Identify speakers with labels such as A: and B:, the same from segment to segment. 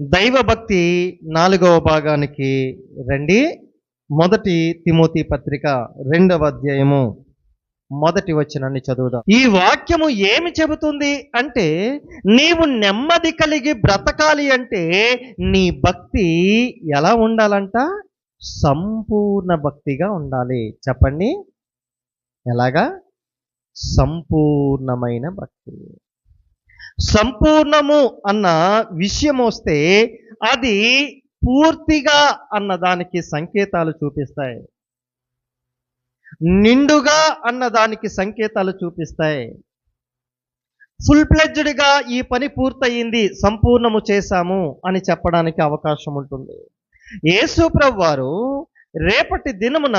A: దైవభక్తి నాలుగవ భాగానికి రండి. మొదటి తిమోతి పత్రిక రెండవ అధ్యాయము. మొదటి వచనాన్ని చదువుదాం. ఈ వాక్యము ఏమి చెబుతుంది అంటే నీవు నెమ్మది కలిగి బ్రతకాలి అంటే నీ భక్తి ఎలా ఉండాలంట? సంపూర్ణ భక్తిగా ఉండాలి. చెప్పండి. ఎలాగా? సంపూర్ణమైన భక్తి. సంపూర్ణము అన్న విషయం వస్తే అది పూర్తిగా అన్న దానికి సంకేతాలు చూపిస్తాయి. నిండుగా అన్న దానికి సంకేతాలు చూపిస్తాయి. ఫుల్ ప్లెడ్జ్డ్గా ఈ పని పూర్తయింది సంపూర్ణము చేశాము అని చెప్పడానికి అవకాశం ఉంటుంది యేసు ప్రభు వారు రేపటి దినమున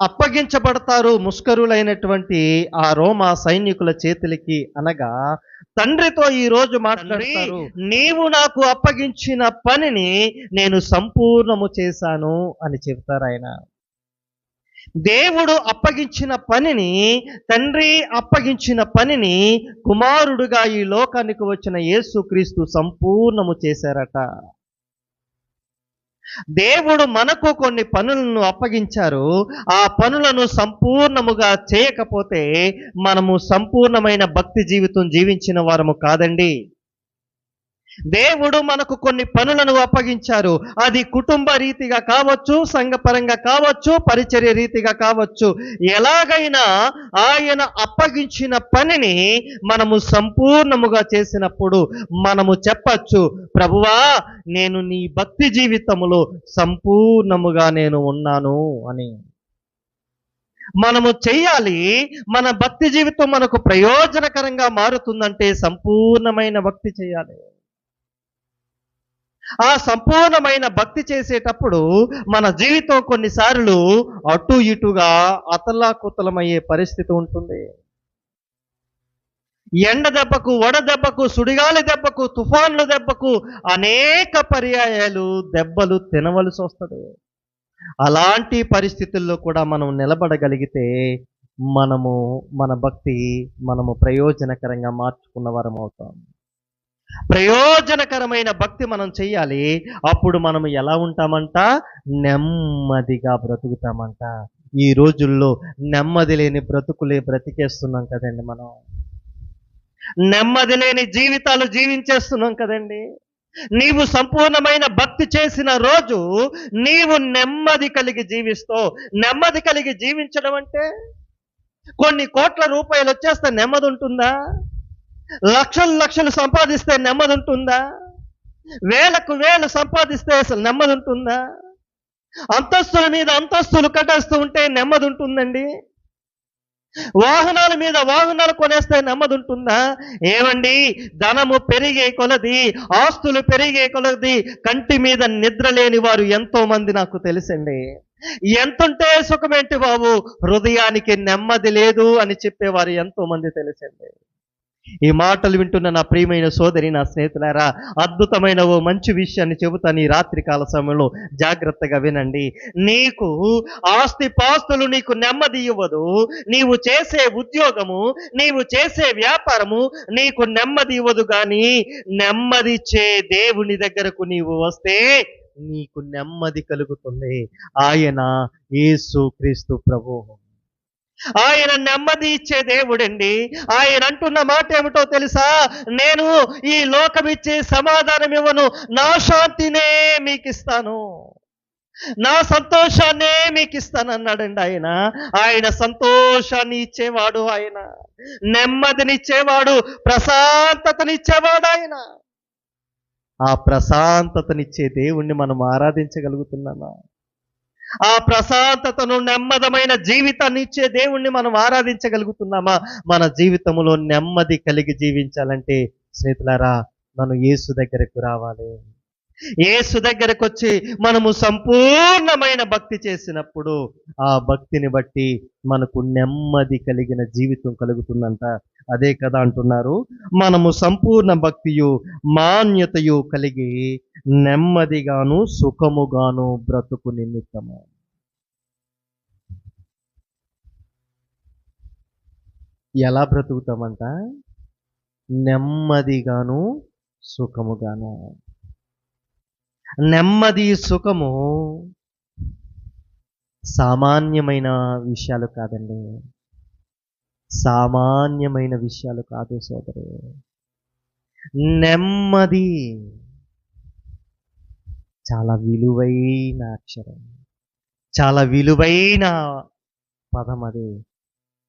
A: అప్పగించబడతారు ముష్కరులైనటువంటి ఆ రోమా సైనికుల చేతులకి అనగా తండ్రితో ఈ రోజు మాట్లాడతారు. నీవు నాకు అప్పగించిన పనిని నేను సంపూర్ణము చేశాను అని చెప్తారు ఆయన. దేవుడు అప్పగించిన పనిని తండ్రి అప్పగించిన పనిని కుమారుడుగా ఈ లోకానికి వచ్చిన యేసుక్రీస్తు సంపూర్ణము చేశారట. దేవుడు మనకు కొన్ని పనులను అప్పగించారు. ఆ పనులను సంపూర్ణముగా చేయకపోతే మనము సంపూర్ణమైన భక్తి జీవితం జీవించిన వారము కాదండి. దేవుడు మనకు కొన్ని పనులను అప్పగించారు. అది కుటుంబ రీతిగా కావచ్చు సంఘపరంగా కావచ్చు పరిచర్య రీతిగా కావచ్చు. ఎలాగైనా ఆయన అప్పగించిన పనిని మనము సంపూర్ణముగా చేసినప్పుడు మనము చెప్పచ్చు ప్రభువా నేను నీ భక్తి జీవితములో సంపూర్ణముగా నేను ఉన్నాను అని. మనము చెయ్యాలి మన భక్తి జీవితం మనకు ప్రయోజనకరంగా మారుతుందంటే సంపూర్ణమైన భక్తి చేయాలి. ఆ సంపూర్ణమైన భక్తి చేసేటప్పుడు మన జీవితం కొన్నిసార్లు అటు ఇటుగా అతలాకుతలమయ్యే పరిస్థితి ఉంటుంది. ఎండ దెబ్బకు వడ దెబ్బకు సుడిగాలి దెబ్బకు తుఫాన్ల దెబ్బకు అనేక పర్యాయాలు దెబ్బలు తినవలసి వస్తుంది. అలాంటి పరిస్థితుల్లో కూడా మనం నిలబడగలిగితే మనము మన భక్తి మనము ప్రయోజనకరంగా మార్చుకున్న వారం అవుతాం ప్రయోజనకరమైన భక్తి మనం చెయ్యాలి. అప్పుడు మనం ఎలా ఉంటామంట? నెమ్మదిగా బ్రతుకుతామంట. ఈ రోజుల్లో నెమ్మది లేని బ్రతుకులే బ్రతికేస్తున్నాం కదండి మనం. నెమ్మది లేని జీవితాలు జీవించేస్తున్నాం కదండి. నీవు సంపూర్ణమైన భక్తి చేసిన రోజు నీవు నెమ్మది కలిగి జీవిస్తూ నెమ్మది కలిగి జీవించడం అంటే కొన్ని కోట్ల రూపాయలు వచ్చేస్తే నెమ్మది ఉంటుందా? లక్షలు లక్షలు సంపాదిస్తే నెమ్మది ఉంటుందా వేలకు వేలు సంపాదిస్తే అసలు నెమ్మది ఉంటుందా అంతస్తుల మీద అంతస్తులు కట్టేస్తూ ఉంటే నెమ్మది ఉంటుందండి వాహనాల మీద వాహనాలు కొనేస్తే నెమ్మది ఉంటుందా ఏమండి? ధనము పెరిగే కొలది ఆస్తులు పెరిగే కొలది కంటి మీద నిద్ర లేని వారు ఎంతో మంది నాకు తెలుసండి. ఎంతుంటే సుఖమేంటి బాబు? హృదయానికి నెమ్మది లేదు అని చెప్పేవారు ఎంతో మంది తెలుసండి. ఈ మాటలు వింటున్న నా ప్రియమైన సోదరి నా స్నేహితులారా అద్భుతమైన ఓ మంచి విషయాన్ని చెబుతాను ఈ రాత్రికాల సమయంలో. జాగ్రత్తగా వినండి. నీకు ఆస్తి పాస్తులు నీకు నెమ్మది ఇవ్వదు. నీవు చేసే ఉద్యోగము నీవు చేసే వ్యాపారము నీకు నెమ్మది ఇవ్వదు కానీ నెమ్మదిచ్చే దేవుని దగ్గరకు నీవు వస్తే నీకు నెమ్మది కలుగుతుంది. ఆయన యేసు క్రీస్తు ప్రభు ఆయన నెమ్మది ఇచ్చే దేవుడండి. ఆయన అంటున్న మాట ఏమిటో తెలుసా? నేను ఈ లోకం ఇచ్చే సమాధానం ఇవ్వను. నా శాంతినే మీకు ఇస్తాను నా సంతోషాన్నే మీకు ఇస్తాను అన్నాడండి ఆయన. ఆయన సంతోషాన్ని ఇచ్చేవాడు ఆయన. నెమ్మదినిచ్చేవాడు ప్రశాంతతనిచ్చేవాడు ఆయన. ఆ ప్రశాంతతనిచ్చే దేవుణ్ణి మనం ఆరాధించగలుగుతున్నామా? ఆ ప్రశాంతతను నెమ్మదమైన జీవితాన్ని ఇచ్చే దేవుణ్ణి మనం ఆరాధించగలుగుతున్నామా? మన జీవితంలో నెమ్మది కలిగి జీవించాలంటే స్నేహితులారా మనం యేసు దగ్గరకు రావాలి. యేసు దగ్గరకు వచ్చి మనము సంపూర్ణమైన భక్తి చేసినప్పుడు ఆ భక్తిని బట్టి మనకు నెమ్మది కలిగిన జీవితం కలుగుతుందంట. అదే కదా అంటున్నారు. మనము సంపూర్ణ భక్తియు మాన్యతయు కలిగి నెమ్మదిగాను సుఖముగాను బ్రతుకు నిమిత్తము. ఎలా బ్రతుకుతామంట? నెమ్మదిగాను సుఖముగాను. నెమ్మది సుఖము సామాన్యమైన విషయాలు కాదండి. సామాన్యమైన విషయాలు కాదు సోదరు. నెమ్మది చాలా విలువైన అక్షరం. చాలా విలువైన పదం అది.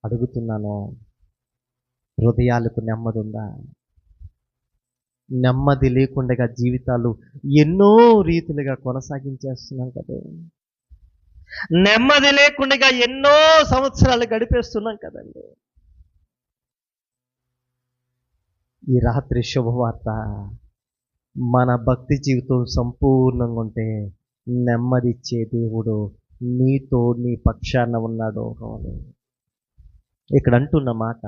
A: అడుగుతున్నాను. హృదయాలకు నెమ్మది ఉందా నెమ్మది లేకుండా జీవితాలు ఎన్నో రీతులుగా కొనసాగించేస్తున్నాం కదా. నెమ్మది లేకుండా ఎన్నో సంవత్సరాలు గడిపేస్తున్నాం కదండి. ఈ రాత్రి శుభవార్త. మన భక్తి జీవితం సంపూర్ణంగా ఉంటే నెమ్మదిచ్చే దేవుడు నీతో నీ పక్షాన ఉన్నాడు. ఇక్కడ అంటున్న మాట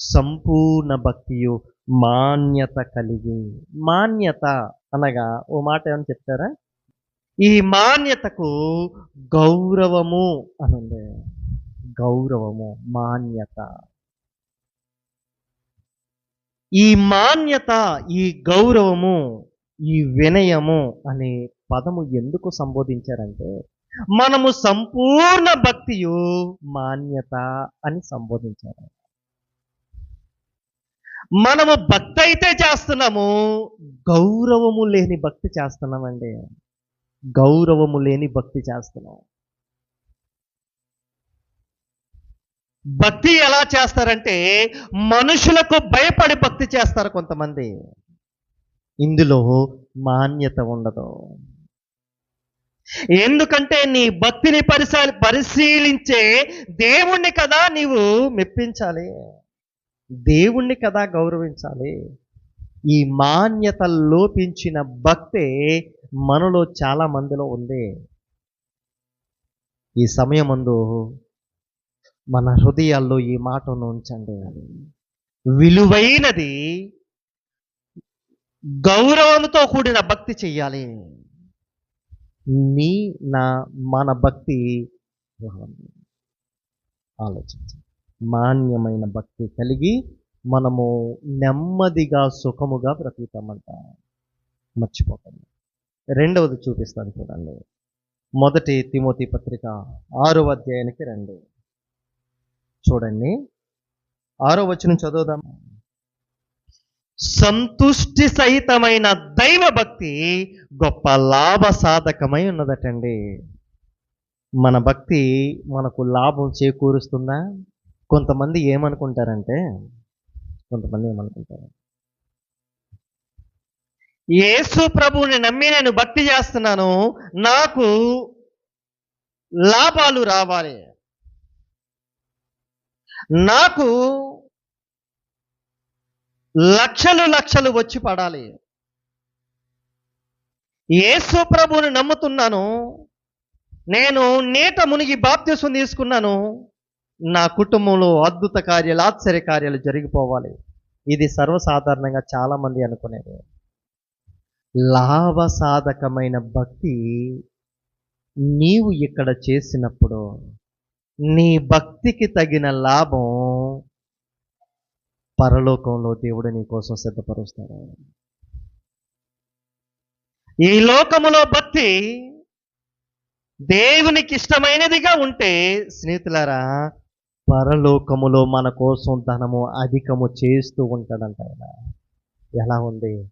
A: సంపూర్ణ భక్తియు మాన్యత కలిగి. మాన్యత అనగా ఓ మాట ఏమని చెప్తారా? ఈ మాన్యతకు గౌరవము అనుంది. గౌరవము మాన్యత. ఈ మాన్యత ఈ గౌరవము ఈ వినయము అనే పదము ఎందుకు సంబోధించారంటే మనము సంపూర్ణ భక్తియు మాన్యత అని సంబోధించారు. మనము భక్తి అయితే చేస్తున్నాము గౌరవము లేని భక్తి చేస్తున్నామండి. గౌరవము లేని భక్తి చేస్తున్నాం. భక్తి ఎలా చేస్తారంటే మనుషులకు భయపడి భక్తి చేస్తారు కొంతమంది. ఇందులో మాన్యత ఉండదు. ఎందుకంటే నీ భక్తిని పరిశా పరిశీలించే దేవుణ్ణి కదా నీవు మెప్పించాలి. దేవుణ్ణి కదా గౌరవించాలి. ఈ మాన్యత లోపించిన భక్తే మనలో చాలా మందిలో ఉంది. ఈ సమయమందు మన హృదయాల్లో ఈ మాటను ఉంచండి. విలువైనది గౌరవంతో కూడిన భక్తి చెయ్యాలి. నీ నా మన భక్తి. ఆలోచించండి. మాన్యమైన భక్తి కలిగి మనము నెమ్మదిగా సుఖముగా బ్రతుకుతామంట. మర్చిపోకండి. రెండవది చూపిస్తాను చూడండి. మొదటి తిమోతి పత్రిక ఆరో అధ్యాయానికి రండి. చూడండి. ఆరో వచనం చదువుదాం. సంతుష్టి సహితమైన దైవ భక్తి గొప్ప లాభ సాధకమై ఉన్నదటండి. మన భక్తి మనకు లాభం చేకూరుస్తుందా? కొంతమంది ఏమనుకుంటారంటే కొంతమంది ఏమనుకుంటారు? యేసు ప్రభువుని నమ్మి నేను భక్తి చేస్తున్నాను నాకు లాభాలు రావాలి. నాకు లక్షలు లక్షలు వచ్చి పడాలి. యేసు ప్రభువుని నమ్ముతున్నాను నేను నీట మునిగి బాప్త్యసం తీసుకున్నాను నా కుటుంబంలో అద్భుత కార్యాలు ఆశ్చర్య కార్యాలు జరిగిపోవాలి. ఇది సర్వసాధారణంగా చాలామంది అనుకునేది. అనుకునేది లాభసాధకమైన భక్తి నీవు ఇక్కడ చేసినప్పుడు నీ భక్తికి తగిన లాభం పరలోకంలో దేవుడు నీ కోసం సిద్ధపరుస్తాడు. ఈ లోకములో భక్తి దేవునికి ఇష్టమైనదిగా ఉంటే స్నేహితులారా పరలోకములో మన కోసం ధనము అధికము చేస్తూ ఉంటాడంట ఆయన. ఎలా ఉంది?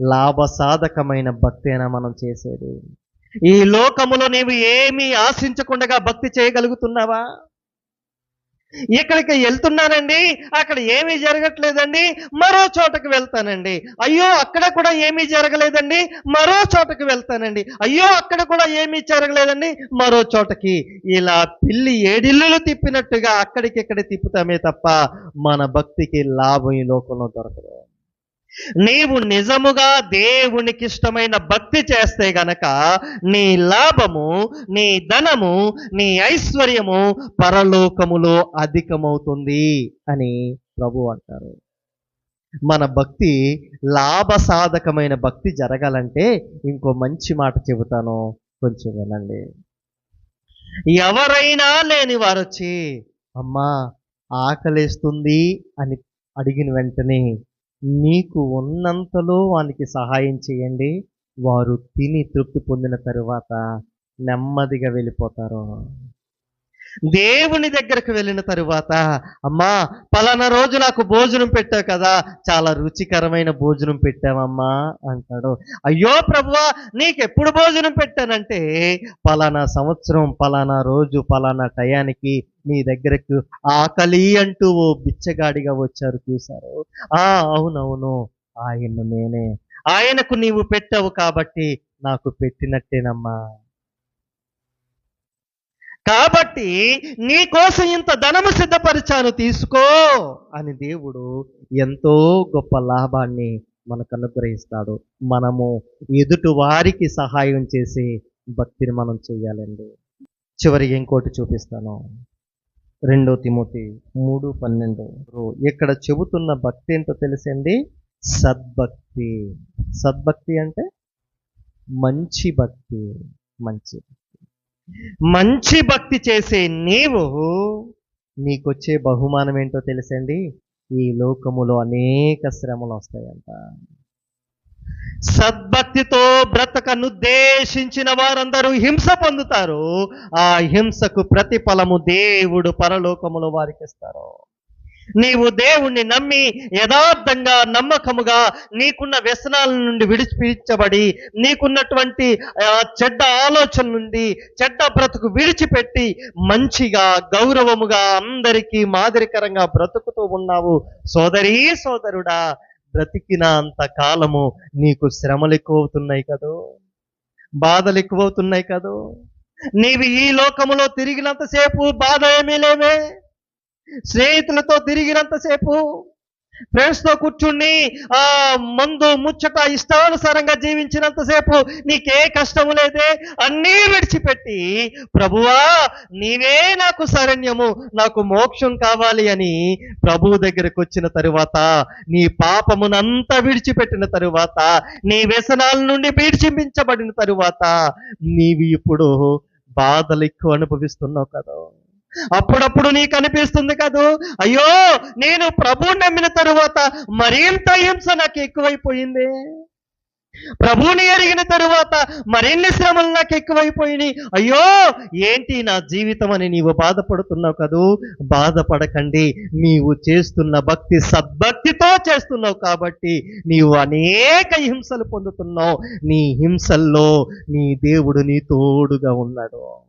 A: లాభసాధకమైన భక్తి అయినా మనం చేసేది. ఈ లోకములో నీవు ఏమీ ఆశించకుండా భక్తి చేయగలుగుతున్నావా? ఇక్కడికి వెళ్తున్నానండి. అక్కడ ఏమీ జరగట్లేదండి. మరో చోటకి వెళ్తానండి. అయ్యో అక్కడ కూడా ఏమీ జరగలేదండి. మరో చోటకి వెళ్తానండి. అయ్యో అక్కడ కూడా ఏమీ జరగలేదండి. మరో చోటకి. ఇలా పిల్లి ఏడిల్లు తిప్పినట్టుగా అక్కడికి ఇక్కడ తిప్పుతామే తప్ప మన భక్తికి లాభం ఈ లోకంలో దొరకదు. నీవు నిజముగా దేవునికి ఇష్టమైన భక్తి చేస్తే గనక నీ లాభము నీ ధనము నీ ఐశ్వర్యము పరలోకములో అధికమవుతుంది అని ప్రభు అంటారు. మన భక్తి లాభసాధకమైన భక్తి జరగాలంటే ఇంకో మంచి మాట చెబుతాను. కొంచెం వినండి. ఎవరైనా లేని వారు వచ్చి అమ్మా ఆకలేస్తుంది అని అడిగిన వెంటనే నీకు ఉన్నంతలో వానికి సహాయం చేయండి. వారు తిని తృప్తి పొందిన తరువాత నెమ్మదిగా వెళ్ళిపోతారు. దేవుని దగ్గరకు వెళ్ళిన తరువాత అమ్మా పలానా రోజు నాకు భోజనం పెట్టావు కదా చాలా రుచికరమైన భోజనం పెట్టావమ్మా అంటాడు. అయ్యో ప్రభువా నీకెప్పుడు భోజనం పెట్టానంటే పలానా సంవత్సరం పలానా రోజు పలానా టయానికి నీ దగ్గరకు ఆకలి అంటూ ఓ బిచ్చగాడిగా వచ్చారు చూశారు. ఆ అవునవును ఆయన నేనే. ఆయనకు నీవు పెట్టావు కాబట్టి నాకు పెట్టినట్టేనమ్మా. కాబట్టి నీ కోసం ఇంత ధనము సిద్ధపరిచాను తీసుకో అని దేవుడు ఎంతో గొప్ప లాభాన్ని మనకు అనుగ్రహిస్తాడు. మనము ఎదుటి వారికి సహాయం చేసి భక్తిని మనం చేయాలండి. చివరి ఇంకోటి చూపిస్తాను. రెండో తిమోతి మూడు పన్నెండు. ఇక్కడ చెబుతున్న భక్తి ఏంటో తెలిసింది? సద్భక్తి. సద్భక్తి అంటే మంచి భక్తి. మంచి మంచి భక్తి చేసే నీవు నీకొచ్చే బహుమానం ఏంటో తెలుసండి ఈ లోకములో అనేక శ్రమలు వస్తాయంట. సద్భక్తితో బ్రతకనుద్దేశించిన వారందరూ హింస పొందుతారు. ఆ హింసకు ప్రతిఫలము దేవుడు పరలోకములో వారికి ఇస్తారు నీవు దేవుణ్ణి నమ్మి యథార్థంగా నమ్మకముగా నీకున్న వ్యసనాల నుండి విడిపించబడి నీకున్నటువంటి చెడ్డ ఆలోచన నుండి చెడ్డ బ్రతుకు విడిచిపెట్టి మంచిగా గౌరవముగా అందరికీ మాదిరికరంగా బ్రతుకుతూ ఉన్నావు. సోదరీ సోదరుడా బ్రతికిన అంత కాలము నీకు శ్రమలు ఎక్కువ అవుతున్నాయి కదూ? బాధలు ఎక్కువ అవుతున్నాయి కదూ? నీవు ఈ లోకములో తిరిగినంతసేపు బాధ ఏమీ లేవే? స్నేహితులతో తిరిగినంతసేపు ఫ్రెండ్స్తో కూర్చుని ఆ మందు ముచ్చట ఇష్టానుసారంగా జీవించినంతసేపు నీకే కష్టము లేదే? అన్నీ విడిచిపెట్టి ప్రభువా నీవే నాకు శరణ్యము నాకు మోక్షం కావాలి అని ప్రభు దగ్గరకు వచ్చిన తరువాత నీ పాపమునంతా విడిచిపెట్టిన తరువాత నీ వ్యసనాల నుండి విడిచిపించబడిన తరువాత నీవి ఇప్పుడు బాధలు ఎక్కువ అనుభవిస్తున్నావు కదా. అప్పుడప్పుడు నీకు అనిపిస్తుంది కదూ? అయ్యో నేను ప్రభు నమ్మిన తరువాత మరింత హింస నాకు ఎక్కువైపోయింది. ప్రభుని ఎరిగిన తరువాత మరిన్ని శ్రమలు నాకు ఎక్కువైపోయినాయి. అయ్యో ఏంటి నా జీవితం అని నీవు బాధపడుతున్నావు కదూ? బాధపడకండి నీవు చేస్తున్న భక్తి సద్భక్తితో చేస్తున్నావు కాబట్టి నీవు అనేక హింసలు పొందుతున్నావు. నీ హింసల్లో నీ దేవుడు నీ తోడుగా ఉన్నాడు.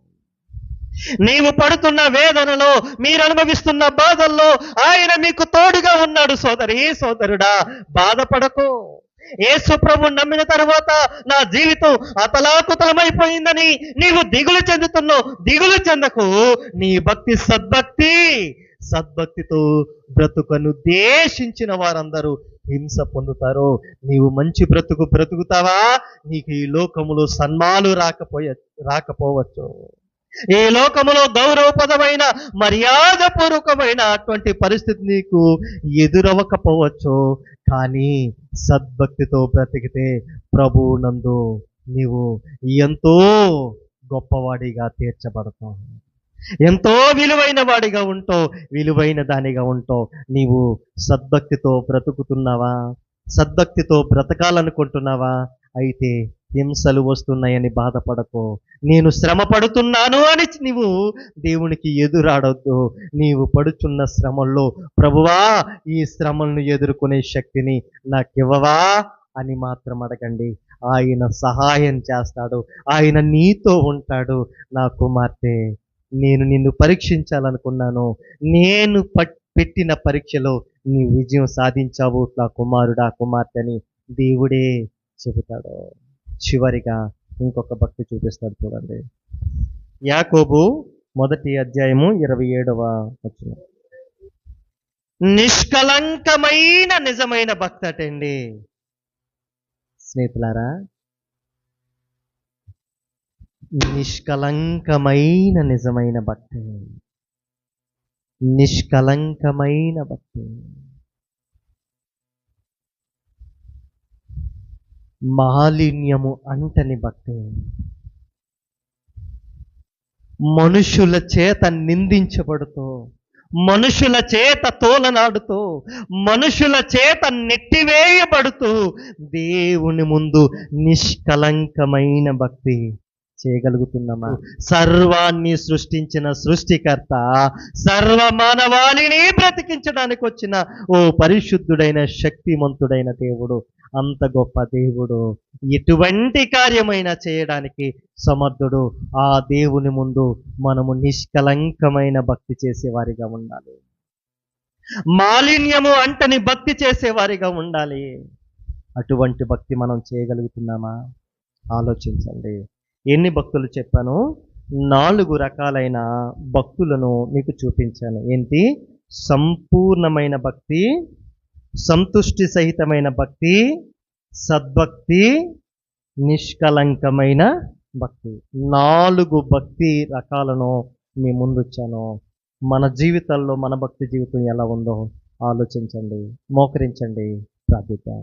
A: నీవు పడుతున్న వేదనలో మీరు అనుభవిస్తున్న బాధల్లో ఆయన మీకు తోడుగా ఉన్నాడు సోదరి సోదరుడా. బాధపడకు. యేసు ప్రభు నమ్మిన తర్వాత నా జీవితం అతలాకుతలమైపోయిందని నీవు దిగులు చెందుతున్నావు. దిగులు చెందకు. నీ భక్తి సద్భక్తి సద్భక్తితో బ్రతుకను దేశించిన వారందరూ హింస పొందుతారు. నీవు మంచి బ్రతుకు బ్రతుకుతావా? నీకు ఈ లోకములో సన్మాలు రాకపోయ రాకపోవచ్చు. ఈ లోకములో గౌరవపదమైన మర్యాదపూర్వకమైన అటువంటి పరిస్థితి నీకు ఎదురవ్వకపోవచ్చు. కానీ సద్భక్తితో బ్రతికితే ప్రభు నందు నీవు ఎంతో గొప్పవాడిగా తీర్చబడతావు. ఎంతో విలువైన వాడిగా ఉంటావు విలువైన దానిగా ఉంటావు. నీవు సద్భక్తితో బ్రతుకుతున్నావా? సద్భక్తితో బ్రతకాలనుకుంటున్నావా? అయితే హింసలు వస్తున్నాయని బాధపడకు. నేను శ్రమ పడుతున్నాను అని నీవు దేవునికి ఎదురాడొద్దు. నీవు పడుచున్న శ్రమల్లో ప్రభువా ఈ శ్రమలను ఎదుర్కొనే శక్తిని నాకివ్వవా అని మాత్రం అడగండి. ఆయన సహాయం చేస్తాడు. ఆయన నీతో ఉంటాడు. నా కుమార్తె నేను నిన్ను పరీక్షించాలనుకున్నాను. నేను పెట్టిన పరీక్షలో నీ విజయం సాధించావు నా కుమారుడా కుమార్తె అని దేవుడే చెబుతాడు. చివరిగా ఇంకొక భక్తి చూపిస్తాడు చూడండి. యాకోబు మొదటి అధ్యాయము ఇరవై ఏడవ వచ్చిన నిష్కలంకమైన నిజమైన భక్తి అటండి. స్నేహితులారా నిష్కలంకమైన నిజమైన భక్తి. నిష్కలంకమైన భక్తి. మాలిన్యము అంటని భక్తి. మనుషుల చేత నిందించబడుతూ మనుషుల చేత తోలనాడుతూ మనుషుల చేత నెట్టివేయబడుతూ దేవుని ముందు నిష్కలంకమైన భక్తి చేయగలుగుతున్నామా? సర్వాన్ని సృష్టించిన సృష్టికర్త సర్వ మానవాళిని బ్రతికించడానికి వచ్చిన ఓ పరిశుద్ధుడైన శక్తిమంతుడైన దేవుడు అంత గొప్ప దేవుడు. ఎటువంటి కార్యమైనా చేయడానికి సమర్థుడు. ఆ దేవుని ముందు మనము నిష్కలంకమైన భక్తి చేసేవారిగా ఉండాలి. మాలిన్యము అంటని భక్తి చేసేవారిగా ఉండాలి. అటువంటి భక్తి మనం చేయగలుగుతున్నామా? ఆలోచించండి. ఎన్ని భక్తులు చెప్పాను? నాలుగు రకాలైన భక్తులను మీకు చూపించాను. ఏంటి? సంపూర్ణమైన భక్తి సంతుష్టి సహితమైన భక్తి సద్భక్తి నిష్కలంకమైన భక్తి. నాలుగు భక్తి రకాలను మీ ముందుచ్చాను. మన జీవితాల్లో మన భక్తి జీవితం ఎలా ఉందో ఆలోచించండి మోకరించండి ప్రార్థిద్దాం.